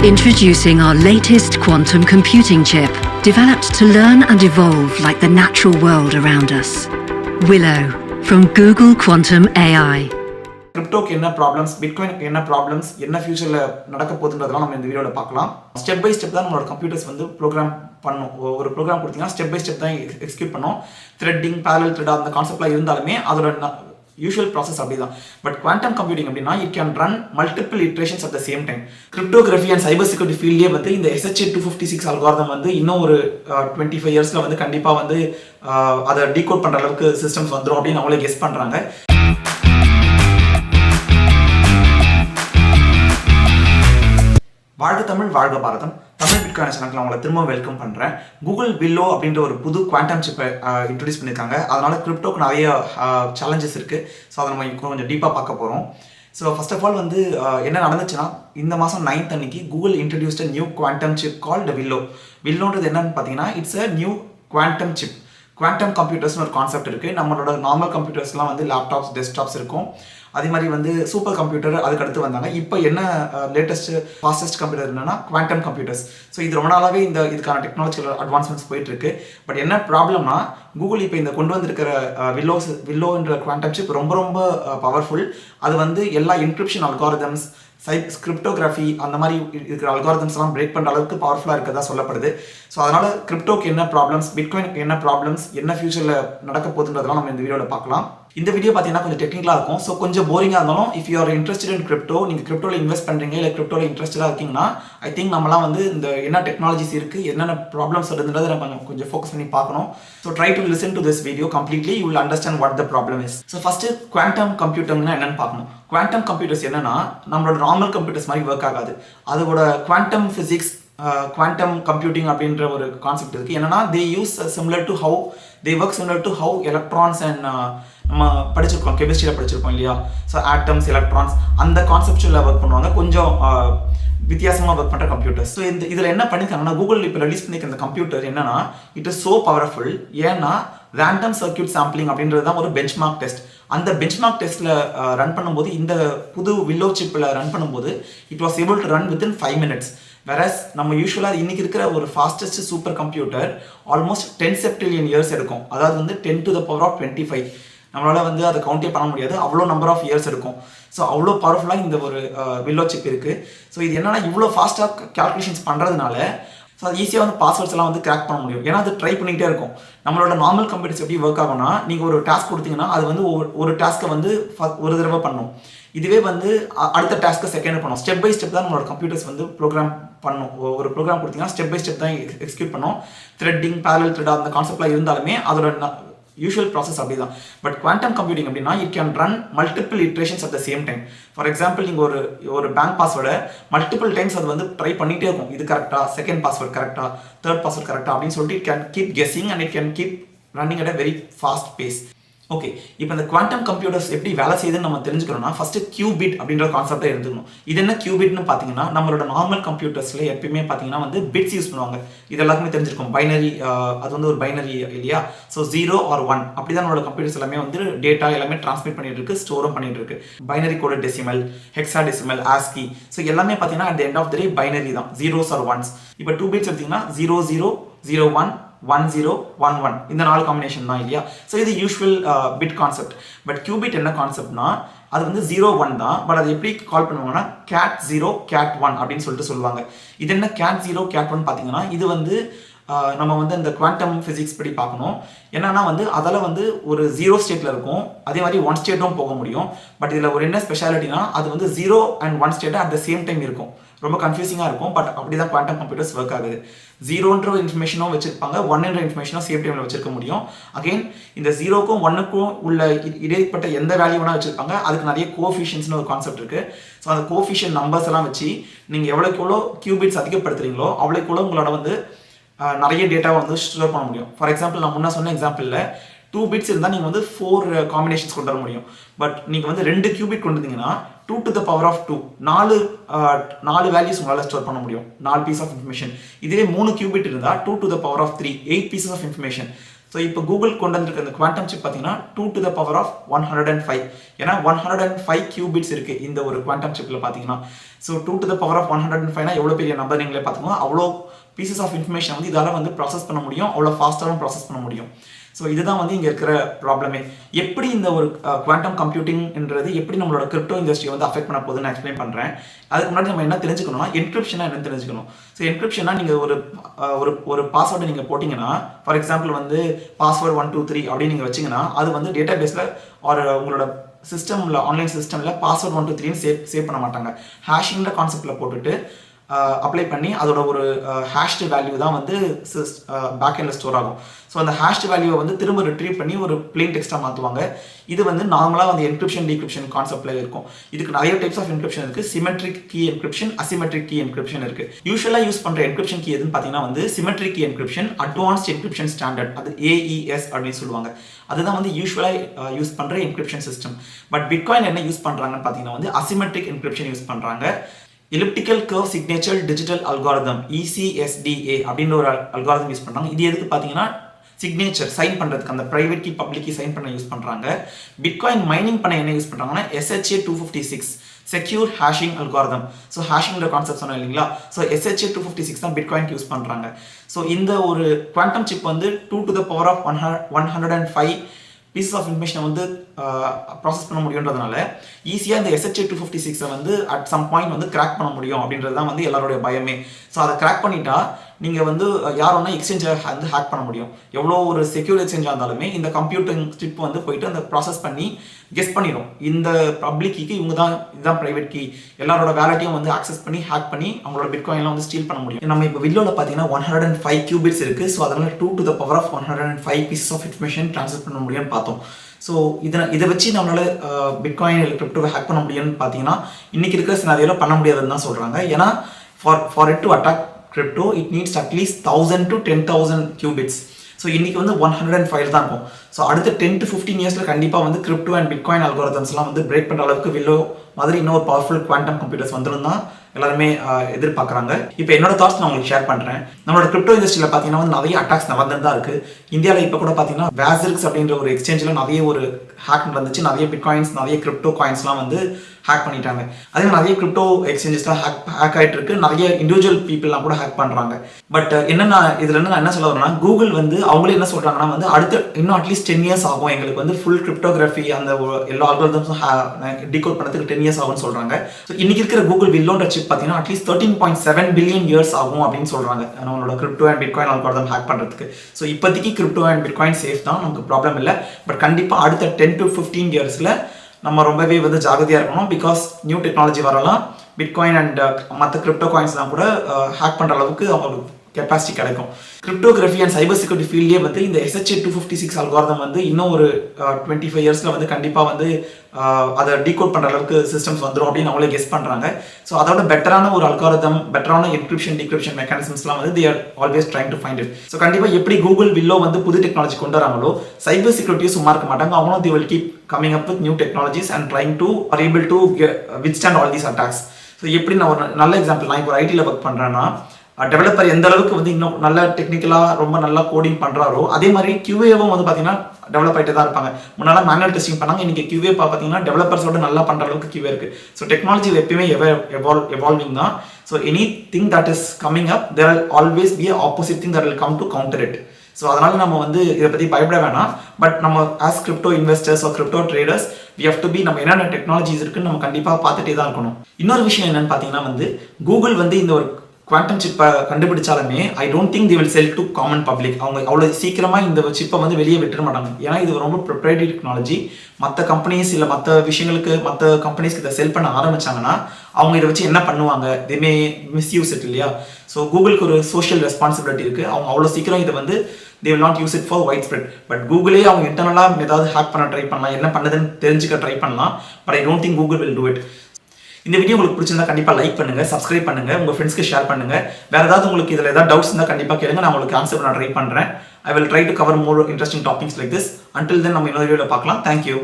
Introducing our latest quantum computing chip, developed to learn and evolve like the natural world around us. Willow from Google Quantum AI. கிரிப்டோக்கு என்ன problems பிட்காயினுக்கு என்ன problems என்ன ஃபியூச்சரில் நடக்க போகுதுன்றதெல்லாம் நம்ம இந்த வீடியோவில் பார்க்கலாம் ஸ்டெப் பை ஸ்டெப் தான் நம்மளோட கம்ப்யூட்டர்ஸ் வந்து ப்ரோக்ராம் பண்ணும் ஒரு ப்ரோக்ராம் கொடுத்தீங்கன்னா ஸ்டெப் பை ஸ்டெப் தான் எக்ஸிக்யூட் பண்ணும் த்ரெட்டிங் பேரல் த்ரெட் அந்த கான்செப்ட்லாம் இருந்தாலுமே அதோட யூஷுவல் ப்ராசஸ் அப்படி தான் பட் குவாண்டம் கம்ப்யூட்டிங் அப்படின்னா it can run multiple iterations at the same time cryptography and cyber security ஃபீல்டே வந்து இந்த SH two fifty six algorithm வந்து இன்னும் ஒரு டுவெண்ட்டி ஃபைவ் இயர்ஸில் வந்து கண்டிப்பாக வந்து அதை டீகோட் பண்ணுற அளவுக்கு சிஸ்டம்ஸ் வந்துடும் அப்படின்னு அவங்களே கெஸ் பண்ணுறாங்க வாழ்க தமிழ் வாழ்க பாரதம். தமிழ் பிட்காயின் சேனலுக்கு உங்களை திரும்ப வெல்கம் பண்ணுறேன் கூகுள் வில்லோ அப்படின்ற ஒரு புது குவாண்டம் சிப்பை இன்ட்ரடியூஸ் பண்ணியிருக்காங்க. அதனால் கிரிப்டோக்கு நிறைய சேலஞ்சஸ் இருக்குது ஸோ அதை நம்ம கொஞ்சம் டீப்பாக பார்க்க போகிறோம் ஸோ ஃபர்ஸ்ட் ஆஃப் ஆல் வந்து என்ன நடந்துச்சுன்னா இந்த மாதம் நைன்த் அன்னைக்கு Google introduced new quantum chip called Willow. வில்லோன்றது என்னன்னு பார்த்தீங்கன்னா it's a new quantum chip quantum கம்ப்யூட்டர்ஸ்னு ஒரு கான்செப்ட் இருக்குது நம்மளோட நார்மல் கம்ப்யூட்டர்ஸ்லாம் வந்து லேப்டாப்ஸ் டெஸ்க்டாப்ஸ் இருக்கும். அதே மாதிரி வந்து சூப்பர் கம்ப்யூட்டர் அதுக்கு அடுத்து வந்தாங்க. இப்போ என்ன லேட்டஸ்ட் ஃபாஸ்டஸ்ட் கம்ப்யூட்டர் என்னன்னா குவாண்டம் கம்ப்யூட்டர்ஸ் ஸோ இது ரொம்ப நாளாகவே இந்த இதுக்கான டெக்னாலஜிக்கல் அட்வான்ஸ்மெண்ட்ஸ் போயிட்டு இருக்கு பட் என்ன ப்ராப்ளம்னா கூகுள் இப்போ இந்த கொண்டு வந்திருக்கிற வில்லோஸ் வில்லோன்ற குவாண்டம் சிப் ரொம்ப ரொம்ப பவர்ஃபுல் அது வந்து எல்லா என்கிரிப்ஷன் அல்காரிதம்ஸ் சை கிரிப்டோகிராஃபி அந்த மாதிரி இருக்கிற அல்காரிதம்ஸ்லாம் பிரேக் பண்ணுற அளவுக்கு பவர்ஃபுல்லாக இருக்கிறதா சொல்லப்படுது. ஸோ அதனால் கிரிப்டோக்கு என்ன ப்ராப்ளம்ஸ் பிட்காயினுக்கு என்ன ப்ராப்ளம்ஸ் என்ன ஃபியூச்சரில் நடக்க போகுதுன்றதெல்லாம் நம்ம இந்த வீடியோவில் பார்க்கலாம். இந்த வீடியோ பார்த்தீங்கன்னா கொஞ்சம் டெக்னிக்கலாக இருக்கும். ஸோ கொஞ்சம் போரிங்காக இருந்தாலும் if you are interested in crypto நீங்கள் கிரிப்டோவில் இன்வெஸ்ட் பண்ணுறீங்க இல்லை கிரிப்டோவில் இன்ட்ரெஸ்டடாக இருக்கீங்கன்னா ஐ திங்க் நம்மளாம் வந்து இந்த என்ன டெக்னாலஜிஸ் இருக்குது என்னென்ன ப்ராப்ளம்ஸ் வருதுன்றதை நம்ம கொஞ்சம் ஃபோக்கஸ் பண்ணி பார்க்கணும். So try to listen to this video completely you will understand what the problem is so first quantum கம்ப்யூட்டர்னா என்னென்னு பார்க்கணும். குவாண்டம் கம்ப்யூட்டர்ஸ் என்னன்னா நம்மளோட நார்மல் கம்ப்யூட்டர்ஸ் மாதிரி ஒர்க் ஆகாது. அதோட குவாண்டம் ஃபிசிக்ஸ் குவாண்டம் கம்ப்யூட்டிங் அப்படின்ற ஒரு கான்செப்ட் இருக்குது என்னன்னா they use similar to how they work similar to how electrons and நம்ம படிச்சிருக்கோம் கெமிஸ்ட்ரியில் படிச்சிருக்கோம் இல்லையா? ஸோ ஆட்டம்ஸ் எலக்ட்ரான்ஸ் அந்த கான்செப்டில் ஒர்க் பண்ணுவாங்க. கொஞ்சம் uh, வித்தியாசமாக ஒர்க் பண்ணுற கம்ப்யூட்டர்ஸ் ஸோ இந்த இதில் என்ன பண்ணியிருக்காங்கன்னா கூகுள் இப்போ ரிலீஸ் பண்ணியிருக்க இந்த கம்ப்யூட்டர் என்னன்னா இட் இஸ் ஸோ பவர்ஃபுல் ஏன்னா ரேண்டம் சர்க்யூட் சாம்பிளிங் அப்படின்றது தான் ஒரு பெஞ்ச்மார்க் டெஸ்ட் அந்த பெஞ்ச்மார்க் டெஸ்ட்டில் ரன் பண்ணும்போது இந்த புது வில்லோ சிப்பில் ரன் பண்ணும்போது it was able to run within five minutes versus நம்ம யூஸ்வலாக இன்னைக்கு இருக்கிற ஒரு fastest super computer almost ten septillion years எடுக்கும். அதாவது வந்து ten to the power of twenty five நம்மளால் வந்து அதை கவுண்டே பண்ண முடியாது. அவ்வளோ நம்பர் ஆஃப் இயர்ஸ் இருக்கும் ஸோ அவ்வளோ பவர்ஃபுல்லாக இந்த ஒரு வில்லோ சிப் இருக்குது ஸோ இது என்னென்னா இவ்வளோ ஃபாஸ்ட்டாக கேல்குலேஷன்ஸ் பண்ணுறதுனால ஸோ அது ஈஸியாக வந்து பாஸ்வேர்ட்ஸ் எல்லாம் வந்து கிராக் பண்ண முடியும். ஏன்னா அது ட்ரை பண்ணிக்கிட்டே இருக்கும். நம்மளோட நார்மல் கம்ப்யூட்டர்ஸ் எப்படி ஒர்க் ஆகும்னா நீங்கள் ஒரு டாஸ்க் கொடுத்தீங்கன்னா அது வந்து ஒவ்வொரு ஒரு டாஸ்க்கை வந்து ஒரு தடவை பண்ணும். இதுவே வந்து அடுத்த டாஸ்க்கை செகண்ட் பண்ணோம். ஸ்டெப் பை ஸ்டெப் தான் நம்மளோட கம்ப்யூட்டர்ஸ் வந்து ப்ரோக்ராம் பண்ணும். ஒரு ப்ரோக்ராம் கொடுத்தீங்கன்னா ஸ்டெப் பை ஸ்டெப் தான் எக்ஸிக்யூட் பண்ணோம். த்ரெட்டிங் பேரல் த்ரெட் அந்த கான்செப்ட்லாம் இருந்தாலுமே அதோட யூஷுவல் ப்ராசஸ் அப்படி தான் பட் குவாண்டம் கம்ப்யூட்டிங் அப்படின்னா it can run multiple iterations at the same time for example நீங்கள் ஒரு ஒரு பேங்க் பாஸ்வேர்டை மல்டிபிள் டைம்ஸ் அது வந்து ட்ரை பண்ணிகிட்டே இருக்கும். இது கரெக்டாக செகண்ட் பாஸ்வேர்ட் கரெக்டாக தேர்ட் பாஸ்வேர்ட் கரெக்டாக அப்படின்னு சொல்லிட்டு it can keep guessing and it can keep running at a very fast pace okay இப்போ இந்த குவாண்டம் கம்ப்யூட்டர்ஸ் எப்படி வேலை செய்யுதுன்னு நம்ம தெரிஞ்சுக்கணும்னா ஃபஸ்ட்டு கியூபிட் அப்படின்ற கான்செப்டை எடுத்துக்கணும் இது என்ன கியூபிட்னு பார்த்தீங்கன்னா நம்மளோட நார்மல் கம்ப்யூட்டர்ஸில் எப்பயுமே பார்த்தீங்கன்னா வந்து பிட்ஸ் யூஸ் பண்ணுவாங்க. இது எல்லாருக்குமே தெரிஞ்சிருக்கும். பைனரி அது வந்து ஒரு பைனரி இல்லையா? ஸோ ஜீரோ ஆர் ஒன் அப்படி தான் நம்மளோட கம்ப்யூட்டர்ஸ் எல்லாமே வந்து டேட்டா எல்லாமே ட்ரான்ஸ்மிட் பண்ணிட்டு இருக்கு ஸ்டோரும் பண்ணிட்டு இருக்கு. Binary code decimal hexadecimal ASCII so எல்லாமே பார்த்தீங்கன்னா at end of the day binary தான். ஜீரோஸ் ஆர் ஒன்ஸ் இப்போ டூ பிட்ஸ் எடுத்தீங்கன்னா zero zero zero one one zero one one இந்த நாலு காம்பினேஷன் தான் இல்லையா? ஸோ இது usual bit concept but qubit என்ன கான்செப்ட்னா அது வந்து ஜீரோ ஒன் தான். பட் அது எப்படி கால் பண்ணுவாங்கன்னா கேட் ஜீரோ கேட் ஒன் அப்படின்னு சொல்லிட்டு சொல்லுவாங்க. இது என்ன கேட் ஜீரோ கேட் ஒன் பார்த்தீங்கன்னா இது வந்து uh, நம்ம வந்து இந்த குவாண்டம் ஃபிசிக்ஸ் படி பார்க்கணும். என்னன்னா வந்து அதில் வந்து ஒரு ஜீரோ ஸ்டேட்டில் இருக்கும். அதே மாதிரி ஒன் ஸ்டேட்டும் போக முடியும். பட் இதில் ஒரு என்ன ஸ்பெஷாலிட்டினா அது வந்து zero and one state at the same time இருக்கும். ரொம்ப கன்ஃபியூசிங்காக இருக்கும். பட் அப்படி தான் குவாண்டம் கம்ப்யூட்டர்ஸ் ஒர்க் ஆகுது. ஜீரோன்ற இன்ஃபர்மேஷனும் வச்சிருப்பாங்க. ஒன்னுன்ற இன்ஃபர்மேஷனும் சேம் டைமில் வச்சிருக்க முடியும். அகைன் இந்த ஜீரோக்கும் ஒன்னுக்கும் உள்ள இடைப்பட்ட எந்த வேல்யூ வேணால் வச்சிருப்பாங்க. அதுக்கு நிறைய கோஃபிஷியன்ஸ்னு ஒரு கான்செப்ட் இருக்கு. ஸோ அந்த கோஃபிஷியன் நம்பர்ஸ் எல்லாம் வச்சு நீங்கள் எவ்வளோக்கு எவ்வளோ கியூபிட்ஸ் அதிகப்படுத்துறீங்களோ அவ்வளோக்கு எவ்வளோ உங்களோட வந்து நிறைய டேட்டாவை வந்து ஸ்டோர் பண்ண முடியும். ஃபார் எக்ஸாம்பிள் நான் முன்னே சொன்ன எக்ஸாம்பிளில் டூ பிட்ஸ் இருந்தால் நீங்கள் வந்து ஃபோர் காம்பினேஷன்ஸ் கொண்டு வர முடியும். பட் நீங்கள் வந்து ரெண்டு கியூபிட் கொண்டு வந்தீங்கன்னா two to the power of two நாலு நாலு வேல்யூஸ் உங்களால் ஸ்டோர் பண்ண முடியும். நாலு பீஸ் ஆஃப் இன்ஃபர்மேஷன் இதுவே மூணு கியூபிட் இருந்தால் two to the power of three eight pieces of information so இப்போ கூகுள் கொண்டு வந்திருக்க இந்த குவாண்டம் சிப் பார்த்தீங்கன்னா two to the power of one hundred and five ஏன்னா one hundred and five qubits இருக்கு இந்த ஒரு குவாண்டம் சிப்பில் பார்த்தீங்கன்னா so two to the power of one hundred and ஃபைவ்னா எவ்வளோ பெரிய நம்பர் நீங்களே பார்த்துக்கோங்க. அவ்வளோ பீசஸ் ஆஃப் இன்ஃபர்மேஷன் வந்து இதால் வந்து ப்ராசஸ் பண்ண முடியும். அவ்வளோ ஃபாஸ்ட்டாகவும் ப்ராசஸ் பண்ண முடியும். ஸோ இதுதான் வந்து இங்கே இருக்கிற ப்ராப்ளமே எப்படி இந்த ஒரு குவாண்டம் கம்ப்யூட்டிங்ன்றது எப்படி நம்மளோட கிரிப்டோ இண்டஸ்ட்ரி வந்து அஃபெக்ட் பண்ண போகுதுன்னு எக்ஸ்பிளைன் பண்ணுறேன் அதுக்கு முன்னாடி நம்ம என்ன தெரிஞ்சுக்கணும்னா என்கிரிப்ஷனாக என்னன்னு தெரிஞ்சுக்கணும். ஸோ என்கிரிப்ஷனாக நீங்கள் ஒரு ஒரு ஒரு பாஸ்வேர்டு நீங்கள் போட்டிங்கன்னா ஃபார் எக்ஸாம்பிள் வந்து பாஸ்வேர்டு ஒன் டூ த்ரீ அப்படின்னு நீங்கள் வச்சிங்கன்னா அது வந்து டேட்டா பேஸில் ஒரு உங்களோட சிஸ்டமில் ஆன்லைன் சிஸ்டமில் பாஸ்வேர்ட் ஒன் டூ த்ரீன்னு சேவ் சேவ் பண்ண மாட்டாங்க. ஹேஷிங்கிற கான்செப்டில் போட்டுட்டு அப்ளை பண்ணி அதோட ஒரு ஹேஷ்டு வேல்யூ தான் வந்து பேக் எண்டில் ஸ்டோர் ஆகும். ஸோ அந்த ஹேஷ்டு வேல்யூவை வந்து திரும்ப ரிட்ரீவ் பண்ணி ஒரு பிளெயின் டெக்ஸ்ட்டாக மாற்றுவாங்க இது வந்து நார்மலாக வந்து என்கிரிப்ஷன் டிகிரிப்ஷன் கான்செப்டில் இருக்கும். இதுக்கு நிறைய டைப்ஸ் ஆஃப் என்கிரிப்ஷன் இருக்குது symmetric key encryption asymmetric key encryption இருக்குது யூஸ்வலாக யூஸ் பண்ணுற என்கிரிப்ஷன் கீ எதுன்னு பார்த்தீங்கன்னா வந்து symmetric key encryption advanced encryption standard அது ஏஇஎஸ் அப்படின்னு சொல்லுவாங்க. அதுதான் வந்து யூஸ்வலாக யூஸ் பண்ணுற என்கிரிப்ஷன் சிஸ்டம் பட் பிட்காயின் என்ன யூஸ் பண்ணுறாங்கன்னு பார்த்தீங்கன்னா வந்து அசிமெட்ரிக் என்கிரிப்ஷன் யூஸ் பண்ணுறாங்க elliptical curve signature digital algorithm ECSDA அப்படின்ற ஒரு அல்காரதம் யூஸ் பண்ணுறாங்க இது எதுக்கு பார்த்தீங்கன்னா சிக்னேச்சர் சைன் பண்ணுறதுக்கு அந்த private key public key sign பண்ண யூஸ் பண்ணுறாங்க பிட்காயின் மைனிங் பண்ண என்ன யூஸ் பண்ணுறாங்கன்னா SHA two fifty six secure hashing algorithm so ஹேஷிங்கிற concept சொன்னோம் இல்லைங்களா? So SHA two fifty six தான் பிட்காயின் யூஸ் பண்ணுறாங்க ஸோ இந்த ஒரு குவாண்டம் சிப் வந்து two to the power of one one hundred and five pieces of இன்ஃபர்மேஷனை வந்து process பண்ண முடியுன்றதுனால ஈஸியாக இந்த எஸ்ஹெச்ஏ டூ ஃபிஃப்டி சிக்ஸை வந்து அட் சம் பாயிண்ட் வந்து கிராக் பண்ண முடியும் அப்படின்றது தான் வந்து எல்லாருடைய பயமே. ஸோ அதை கிராக் பண்ணிட்டா நீங்கள் வந்து யார் வேணால் எக்ஸ்சேஞ்சை வந்து ஹேக் பண்ண முடியும். எவ்வளோ ஒரு செக்யூர் எக்ஸ்சேஞ்சாக இருந்தாலுமே இந்த கம்ப்யூட்டிங் சிப் வந்து போயிட்டு அந்த ப்ராசஸ் பண்ணி கெஸ் பண்ணிடும். இந்த பப்ளிக் கீக்கு இவங்க தான் இதுதான் ப்ரைவேட் கீ எல்லாரோட வேலட்டையும் வந்து ஆக்சஸ் பண்ணி ஹேக் பண்ணி அவங்களோட பிட்காயின்லாம் வந்து ஸ்டீல் பண்ண முடியும். நம்ம இப்போ வில்லோவில் பார்த்தீங்கன்னா one hundred and five qubits இருக்குது ஸோ அதனால் two to the power of one hundred and five piece of information transfer பண்ண முடியும்னு பார்த்தோம். ஸோ இதை இதை வச்சு நம்மளால் பிட்காயின் கிரிப்டோவை ஹேக் பண்ண முடியும்னு பார்த்தீங்கன்னா இன்னைக்கு இருக்கிற சினாரியோவில் பண்ண முடியாதுன்னு தான் சொல்கிறாங்க ஏன்னா for for it to attack crypto it needs at least thousand to ten thousand qubits so இன்றைக்கி வந்து ஒன் ஹண்ட்ரட் அண்ட் ஃபைவ் தான் இருக்கும். ஸோ அடுத்த டென் டு ஃபிஃப்டீன் இயர்ஸில் கண்டிப்பாக வந்து கிரிப்டோ அண்ட் பிட்காயின் அல்கோரதம்ஸ்லாம் வந்து பிரேக் பண்ணுற அளவுக்கு வில்லோ மாதிரி இன்னொரு பவர்ஃபுல் குவாண்டம் கம்ப்யூட்டர்ஸ் வந்துடும் தான் எல்லாருமே எதிர்பார்க்குறாங்க. இப்போ என்னோட தாட்ஸ் நான் உங்களுக்கு ஷேர் பண்ணுறேன் நம்மளோட கிரிப்டோ இண்டஸ்ட்ரியில் பார்த்தீங்கன்னா வந்து நிறைய அட்டாக்ஸ் நடந்துட்டு தான் இருக்குது இந்தியாவில் இப்போ கூட பார்த்தீங்கன்னா வேசர்க்ஸ் அப்படின்ற ஒரு எக்ஸ்சேஞ்சில் நிறைய ஒரு ஹேக் நடந்துச்சு. நிறைய பிட்காயின்ஸ் நிறைய கிரிப்டோ காயின்ஸ்லாம் வந்து ஹேக் பண்ணிட்டாங்க. அதே மாதிரி நிறைய கிரிப்டோ எக்ஸ்சேஞ்சஸ்லாம் ஹேக் ஹேக் ஆகிட்டு இருக்கு. நிறைய இண்டிவிஜுவல் பீப்புளெலாம் கூட ஹேக் பண்ணுறாங்க பட் என்னென்ன இதில் இருந்து நான் என்ன சொல்ல வரேன்னா கூகுள் வந்து அவங்களே என்ன சொல்கிறாங்கன்னா வந்து அடுத்த இன்னும் அட்லீஸ்ட் டென் இயர்ஸ் ஆகும். எங்களுக்கு வந்து ஃபுல் கிரிப்டோகிராஃபி அந்த எல்லா அல்கோரிதம்ஸும் டிகோட் பண்ணுறதுக்கு டென் இயர்ஸ் ஆகும்னு சொல்கிறாங்க ஸோ இன்னைக்கு இருக்கிற கூகுள் வில்லோன்ற சிப் பார்த்தீங்கன்னா at least thirteen point seven billion years ஆகும் அப்படின்னு சொல்கிறாங்க நம்மளோட crypto and bitcoin algorithm hack பண்ணுறதுக்கு ஸோ இப்போதைக்கு கிரிப்டோ அண்ட் பிட்காயின் சேஃப் தான் நமக்கு ப்ராப்ளம் இல்லை. பட் கண்டிப்பாக அடுத்த டென் டு ஃபிஃப்டீன் இயர்ஸில் நம்ம ரொம்பவே வந்து ஜாகிரதையாக இருக்கணும். பிகாஸ் நியூ டெக்னாலஜி வரலாம். பிட்காயின் அண்ட் uh, மற்ற கிரிப்டோ காயின்ஸ்லாம் கூட uh, ஹேக் பண்ணுற அளவுக்கு அவங்களுக்கு கெப்பாசிட்டி கிடைக்கும். கிரிப்டோகிராஃபி அண்ட் சைபர் செக்யூரிட்டி ஃபீல்ட்லேயே வந்து இந்த SHA two fifty six algorithm வந்து இன்னும் ஒரு டுவெண்ட்டி ஃபைவ் இயர்ஸில் வந்து கண்டிப்பாக வந்து அதை டீகோட் பண்ணுற அளவுக்கு சிஸ்டம்ஸ் வந்துடும் அப்படின்னு அவங்களே கெஸ் பண்ணுறாங்க ஸோ அதோட பெட்டரான ஒரு அல்காரதம் பெட்டரான என்கிரிப்ஷன் டிகிரிப்ஷன் மெக்கானிசம்ஸ்லாம் வந்து they're always trying to find it so கண்டிப்பாக எப்படி கூகுள் வில்லோ வந்து புது டெக்னாலஜி கொண்டு வராங்களோ சைபர் செக்யூரிட்டியும் சும்மா இருக்க மாட்டாங்க. அவங்களும் they will keep coming up with new technologies and trying to or able to withstand all these attacks so எப்படி நான் ஒரு நல்ல எக்ஸாம்பிள் நான் இப்போ ஒரு ஐடியில் ஒர்க் பண்ணுறேன்னா டெவலப்பர் எந்த அளவுக்கு வந்து இன்னும் நல்ல டெக்னிக்கலாக ரொம்ப நல்லா கோடிங் பண்ணுறாரோ அதே மாதிரி கியூஏவும் வந்து பார்த்தீங்கன்னா டெவலப் ஆகிட்டு தான் இருப்பாங்க. முன்னால் மேனுவல் டெஸ்டிங் பண்ணாங்க இன்றைக்கி கியூஏ பார்த்தீங்கன்னா டெவலப்பர்ஸோட நல்லா பண்ணுற அளவுக்கு கியூஏ இருக்குது ஸோ டெக்னாலஜி எப்பயுமே எவால் எவால்விங் தான். So anything that is coming up there all always be opposite thing that will come to counter it so அதனால் நம்ம வந்து இதை பற்றி பயப்பட வேணாம். பட் நம்ம as crypto investors or crypto traders we have to be நம்ம என்னென்ன டெக்னாலஜிஸ் இருக்குன்னு நம்ம கண்டிப்பாக பார்த்துட்டே தான் இருக்கணும். இன்னொரு விஷயம் என்னென்னு பார்த்தீங்கன்னா வந்து கூகுள் வந்து இந்த ஒரு குவாண்டம் சிப்பை கண்டுபிடிச்சாலுமே I don't think they will sell to common public அவங்க அவ்வளோ சீக்கிரமாக இந்த சிப்பை வந்து வெளியே விட்டுற மாட்டாங்க. ஏன்னா இது ரொம்ப ப்ரொப்ரைட்டரி டெக்னாலஜி மற்ற கம்பெனிஸ் இல்லை மற்ற விஷயங்களுக்கு மற்ற கம்பெனிஸ்க்கு இதை செல் பண்ண ஆரம்பிச்சாங்கன்னா அவங்க இதை வச்சு என்ன பண்ணுவாங்க? திமே மிஸ்யூஸ் இட் இல்லையா? ஸோ கூகுளுக்கு ஒரு சோஷியல் ரெஸ்பான்சிபிலிட்டி இருக்குது அவங்க அவ்வளோ சீக்கிரம் இதை வந்து they will not use it for widespread but கூகுளே அவங்க இன்டர்னலாக ஏதாவது ஹேக் பண்ண ட்ரை பண்ணலாம். என்ன பண்ணுதுன்னு தெரிஞ்சுக்க ட்ரை பண்ணலாம். But I don't think Google will do it இந்த வீடியோ உங்களுக்கு பிடிச்சிருந்தா கண்டிப்பாக லைக் பண்ணுங்க சப்ஸ்கிரைப் பண்ணுங்க உங்கள் ஃப்ரெண்ட்ஸ்க்கு ஷேர் பண்ணுங்க. வேற ஏதாவது உங்களுக்கு இதில் ஏதாவது டவுட்ஸ் இருந்தால் கண்டிப்பாக கேளுங்க நான் உங்களுக்கு ஆன்சர் பண்ண ட்ரை பண்ணுறேன் I will try to cover more interesting topics like this until then நம்ம இன்னொரு வீடியோவில் பார்க்கலாம். தேங்க்யூ